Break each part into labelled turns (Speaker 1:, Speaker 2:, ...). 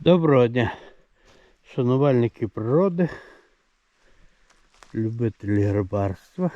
Speaker 1: Доброго дня, шанувальники природи, любителі рибарства,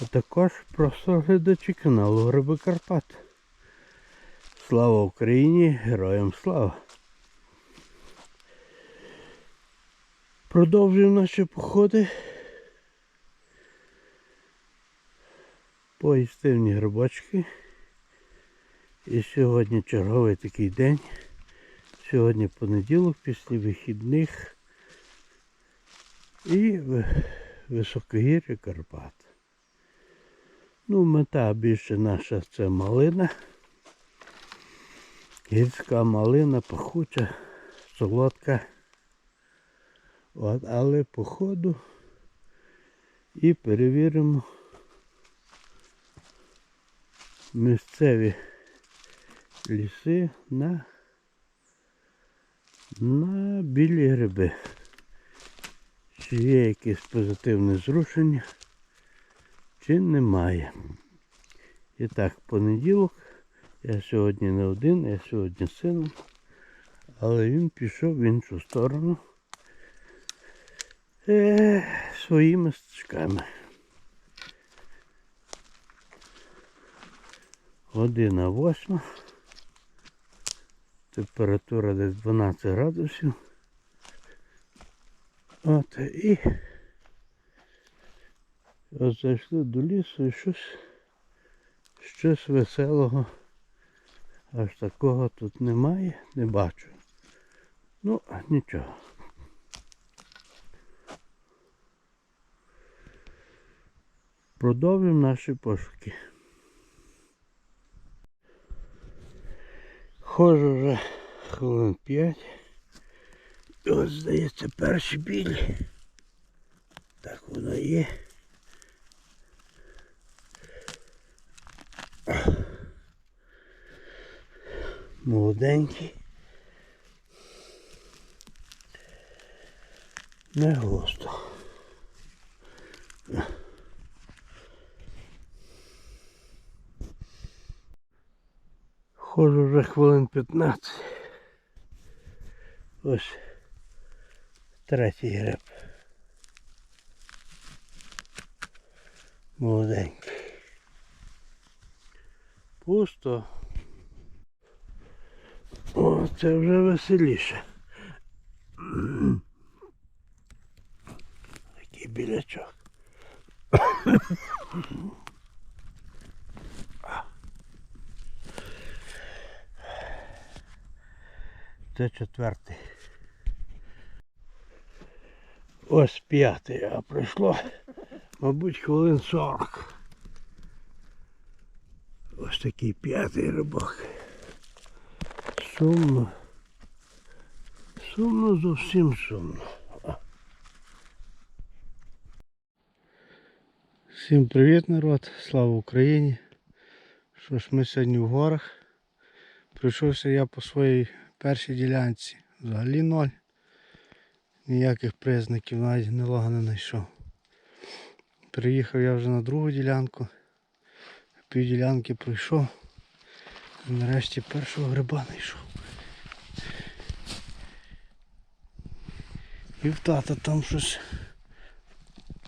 Speaker 1: а також просто глядачі каналу Гриби Карпат. Слава Україні! Героям слава! Продовжуємо наші походи по істивні грибочки. І сьогодні черговий такий день. Сьогодні понеділок після вихідних і ви- високогір'я Карпат. Ну, мета більше наша це малина. Гірська малина, пахуча, солодка. От, але по ходу і перевіримо місцеві ліси на на білі гриби. Чи є якесь позитивне зрушення, чи немає. І так, понеділок. Я сьогодні не один, я сьогодні з сином. Але він пішов в іншу сторону е, своїми стежками. Година восьма. Температура десь 12 градусів. От і от зайшли до лісу і щось, щось веселого. Аж такого тут немає, не бачу. Ну, нічого. Продовжуємо наші пошуки. Ходжу вже хвилин 5. І от здається перші білі. Так воно є. Молоденький. Не густо. Ходжу вже хвилин 15. Ось третій гриб. Молоденький. Пусто. О, це вже веселіше. Такий білячок. Це четвертий. Ось п'ятий, а пройшло, мабуть, хвилин 40. Ось такий п'ятий рибак. Сумно. Сумно, зовсім сумно. Всім привіт, народ! Слава Україні! Що ж ми сьогодні в горах. Прийшовся я по своїй першій ділянці. Взагалі ноль. Ніяких признаків навіть гнилого не знайшов. Приїхав я вже на другу ділянку. Пів ділянки пройшов. І нарешті першого гриба знайшов. І в тата там щось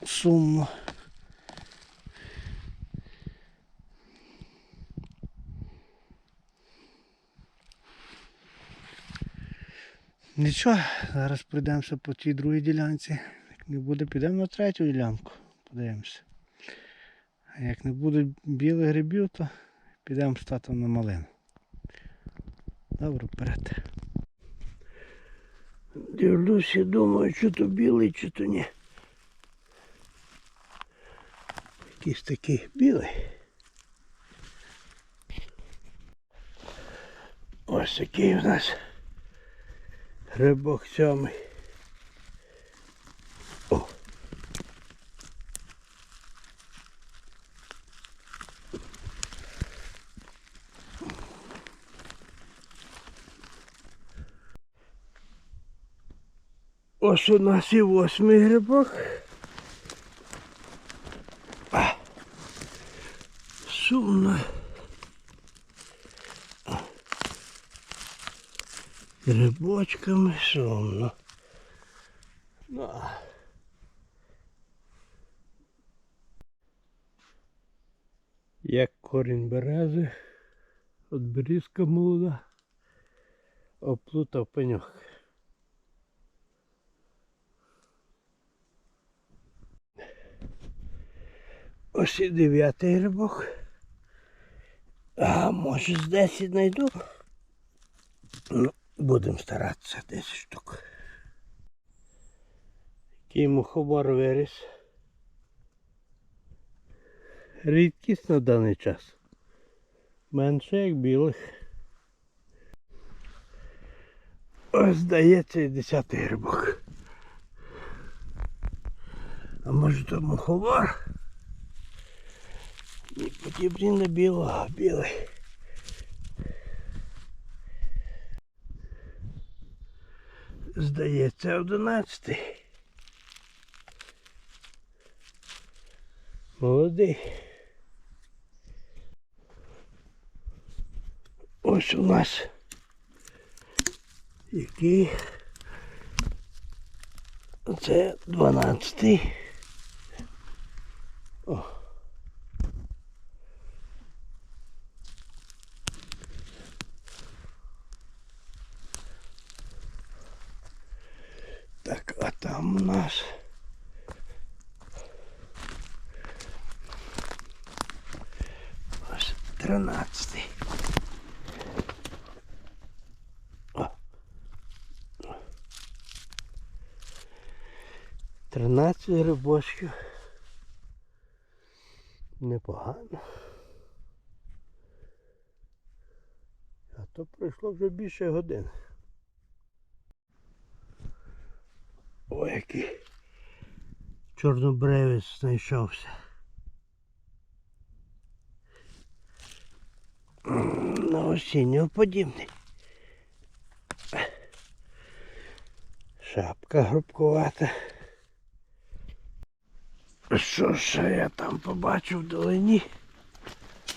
Speaker 1: сумно. Нічого, зараз пройдемося по тій другій ділянці. Як не буде, підемо на третю ділянку. Подивимося. А як не буде білих грибів, то підемо з татом на малину. Добре, вперед. Дивлюся, думаю, чи то білий, чи то ні. Якийсь такий білий. Ось такий у нас грибок сьомий. О. Ось у нас і восьмий грибок. А. Сумно. Грибочками шумно. Ну, як корінь берези, от берізка молода, оплутав пеньок. Ось і дев'ятий грибок. А може з 10 знайду. Ну, будемо старатися 10 штук. Який мухомор виріс. Рідкість на даний час. Менше як білих. Ось здається і 10 грибок. А може то мухомор? Не подібний на білого, а білий. Здається, одинадцятий. Молодий. Ось у нас який. Це дванадцятий. О. Так, а там у нас. Ось тринадцятий. О. Тринадцять грибочків. Непогано. А то пройшло вже більше години. Ой, який чорнобревець знайшовся. На осіннього подібний. Шапка грубкувата. Що ще я там побачив вдалині?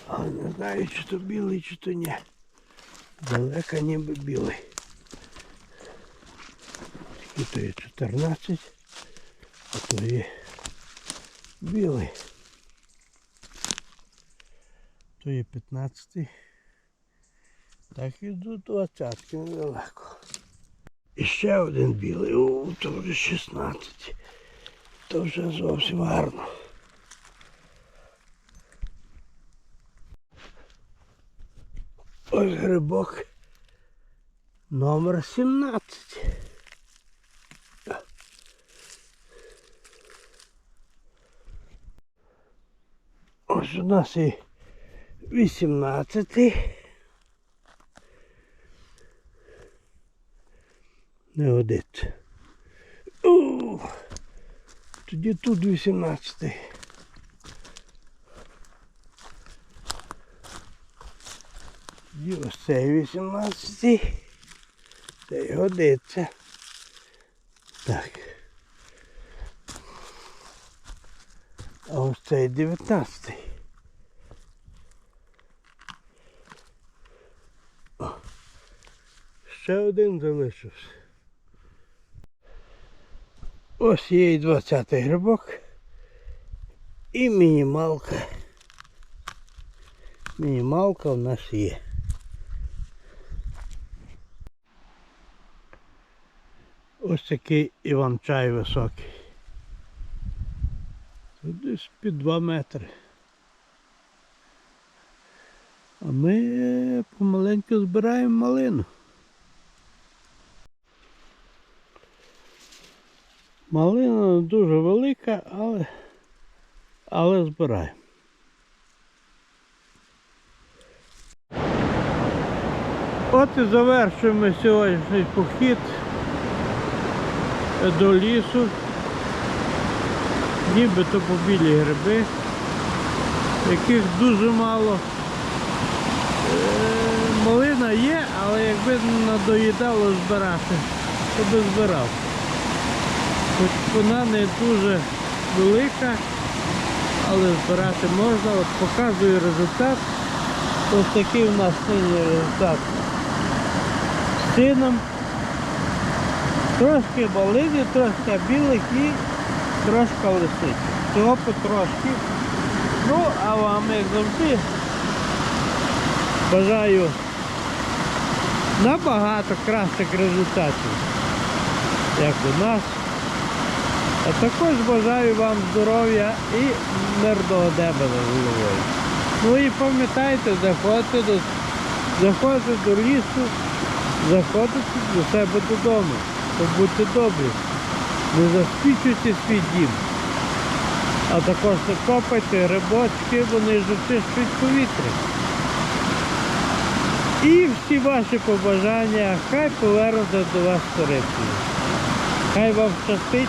Speaker 1: Але не знаю, чи то білий, чи то ні. Далеко ніби білий. І є 14, а то є білий. То є 15. Так і до 20 недалеко. І ще один білий, о, то вже 16. То вже зовсім гарно. Ось грибок номер 17. Ось у нас і 18. Не годиться. Тоді тут 18. І ось цей 18. Це годиться. Так. А ось цей 19. Ще один залишився. Ось є і 20 грибок. І мінімалка. Мінімалка у нас є. Ось такий іван-чай високий. Тут десь під 2 метри. А ми помаленьку збираємо малину. Малина дуже велика, але, але збираємо. От і завершуємо сьогоднішній похід до лісу. Нібито побілі гриби, яких дуже мало. Е, Малина є, але якби надоїдало збирати, то би збирав. Вона не дуже велика, але збирати можна. От показую результат. Ось такий у нас нині результат з сином. Трошки малини, трошки білих і трошки лисичок. Цього потрошки. Ну, а вам, як завжди, бажаю набагато кращих результатів, як у нас. А також бажаю вам здоров'я і мирного неба над головою. Ну і пам'ятайте, заходьте до, заходьте до лісу, заходьте до себе додому. Будьте добрі. Не засвічуйте свій дім. А також не копайте грибочки, вони ж очищують повітря. І всі ваші побажання хай повернуться до вас корисні. Хай вам щастить.